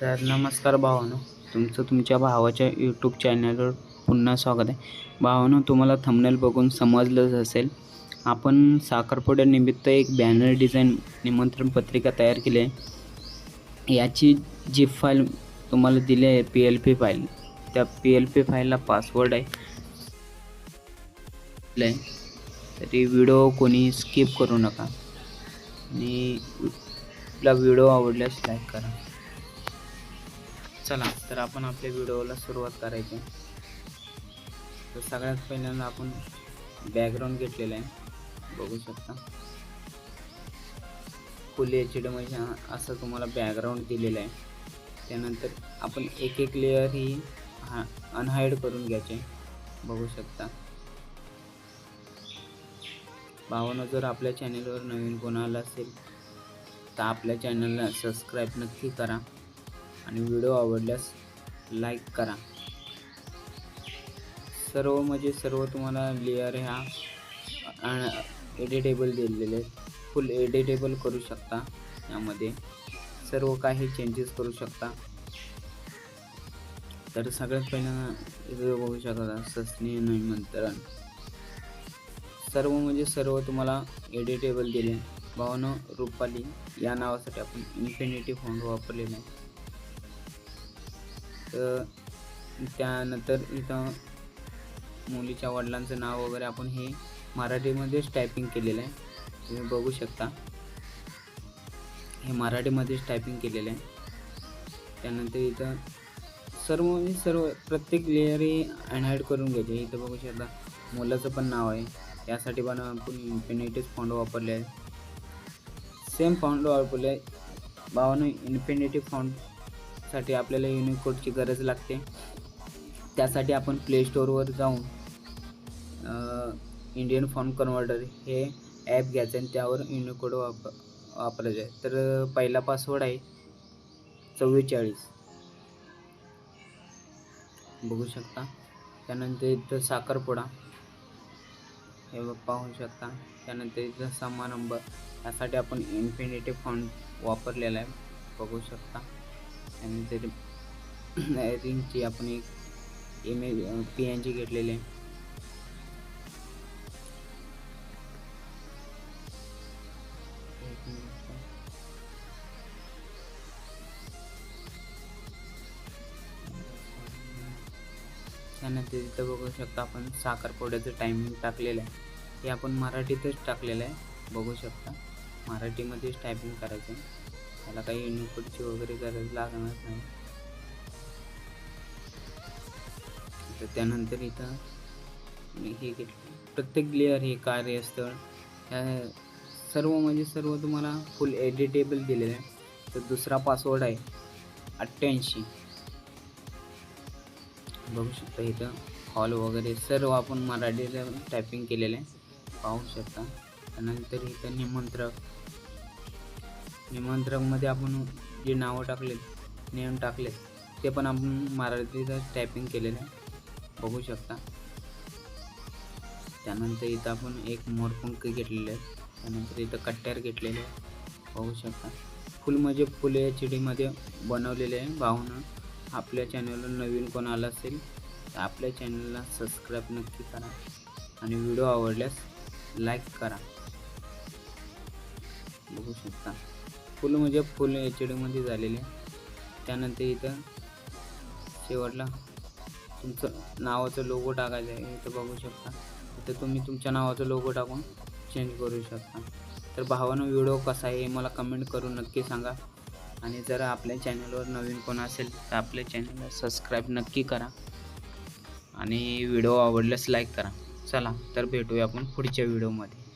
तर नमस्कार भावानो तुमचं तुमच्या भावाच्या यूट्यूब चॅनलवर पुन्हा स्वागत आहे. भावानो तुम्हाला थंबनेल बघून समजलंच असेल आपण साखरपुड्यानिमित्त एक बॅनर डिझाईन निमंत्रण पत्रिका तयार केली आहे. याची जी फाईल तुम्हाला दिली आहे पी एल पी फाईल त्या पी एल पी फाईलला पासवर्ड आहे. तरी व्हिडिओ कोणी स्किप करू नका. आणि आपला व्हिडिओ आवडल्यास लाईक करा. चला तर आपण आपल्या व्हिडिओला सुरुवात करायची. तर सगळ्यात पहिल्यांदा आपण बॅकग्राऊंड घेतलेला आहे. बघू शकता. फुल एच डी मध्ये असं तुम्हाला बॅकग्राऊंड दिलेलं आहे. त्यानंतर आपण एक एक लेअर ही हा अनहाईड करून घ्यायचे. बघू शकता. भावानं जर आपल्या चॅनलवर नवीन कोणाला असेल तर आपल्या चॅनलला सबस्क्राईब नक्की करा. आणि व्हिडिओ आवडल्यास लाईक करा. सर्व म्हणजे सर्व तुम्हाला लेअर ह्या एडिटेबल दिलेले आहेत. फुल एडिटेबल करू शकता यामध्ये. सर्व काही चेंजेस करू शकता. तर सगळ्यात पहिल्यांदा इथे बघू शकता. ससनी निमंत्रण सर्व म्हणजे सर्व तुम्हाला एडिटेबल दिले. भावनं रुपाली या नावासाठी आपण इन्फिनिटी फॉन्ट वापरलेला आहे. तर त्यानंतर इथं मुलीच्या वडिलांचं नाव वगैरे आपण हे मराठीमध्येच टायपिंग केलेलं आहे. तुम्ही बघू शकता. हे मराठीमध्येच टायपिंग केलेलं आहे. त्यानंतर इथं सर्व म्हणजे सर्व प्रत्येक लेअर हे अनहाईड करून घ्यायचे इथं बघू शकता मुलाचं पण नाव आहे. त्यासाठी पण आपण इन्फिनिटीज फॉन्ट वापरले आहे सेम फॉन्ट वापरले आहे. भावानं इन्फिनिटी साठी आपल्याला युनिकोडची गरज लागते. त्यासाठी आपण प्ले स्टोअरवर जाऊन इंडियन फॉर्म कन्व्हर्टर हे ॲप घ्यायचं आणि त्यावर युनिकोड वापर वापरायचं आहे. तर पहिला पासवर्ड आहे चव्वेचाळीस. बघू शकता. त्यानंतर इथं साखरपुडा. हे पाहू शकता. त्यानंतर इथं समारंभ यासाठी आपण इन्फिनिटी फॉन्ट वापरलेला आहे. बघू शकता. त्यानंतर रिंगची आपण एक इमेज पी एन जी घेतलेली. आहे त्यानंतर इथं बघू शकता आपण साखरपुड्याचं टायमिंग टाकलेलं आहे. हे आपण मराठीतच टाकलेलं आहे. बघू शकता. मराठीमध्येच टायपिंग करायचं आहे. त्याला काही युनिकोडची वगैरे गरज लागणार नाही. तर त्यानंतर इथं मी हे घेतलं. प्रत्येक लेअर हे कार्यस्थळ ह्या सर्व म्हणजे सर्व तुम्हाला फुल एडिटेबल दिलेलं आहे. तर दुसरा पासवर्ड आहे अठ्ठ्याऐंशी. बघू शकता इथं हॉल वगैरे सर्व आपण मराठीला टायपिंग केलेलं आहे. पाहू शकता. त्यानंतर इथं निमंत्रक. निमंत्रकमध्ये आपण जे नावं टाकलेत नेम टाकलेत ते पण आपण मराठीत टायपिंग केलेलं आहे. बघू शकता. त्यानंतर इथं आपण एक मोरपंख घेतलेले आहे. त्यानंतर इथं कट्ट्यार घेतलेले आहे. बघू शकता. फुल म्हणजे फुल एच डीमध्ये बनवलेले आहे. भावनं आपल्या चॅनलवर नवीन कोण आला असेल तर आपल्या चॅनलला सबस्क्राईब नक्की करा. आणि व्हिडिओ आवडल्यास लाईक करा. बघू शकता. फुल म्हणजे फुल एच डीमध्ये झालेले. त्यानंतर इथं शेवटला तुमचं नावाचं लोगो टाकायचं आहे इथं बघू शकता. इथं तुम्ही तुमच्या नावाचं लोगो टाकून चेंज करू शकता. तर भावानं व्हिडिओ कसा आहे हे मला कमेंट करून नक्की सांगा. आणि जर आपल्या चॅनलवर नवीन कोण असेल तर आपल्या चॅनलला सबस्क्राईब नक्की करा. आणि व्हिडिओ आवडल्यास लाईक करा. चला तर भेटूया आपण पुढच्या व्हिडिओमध्ये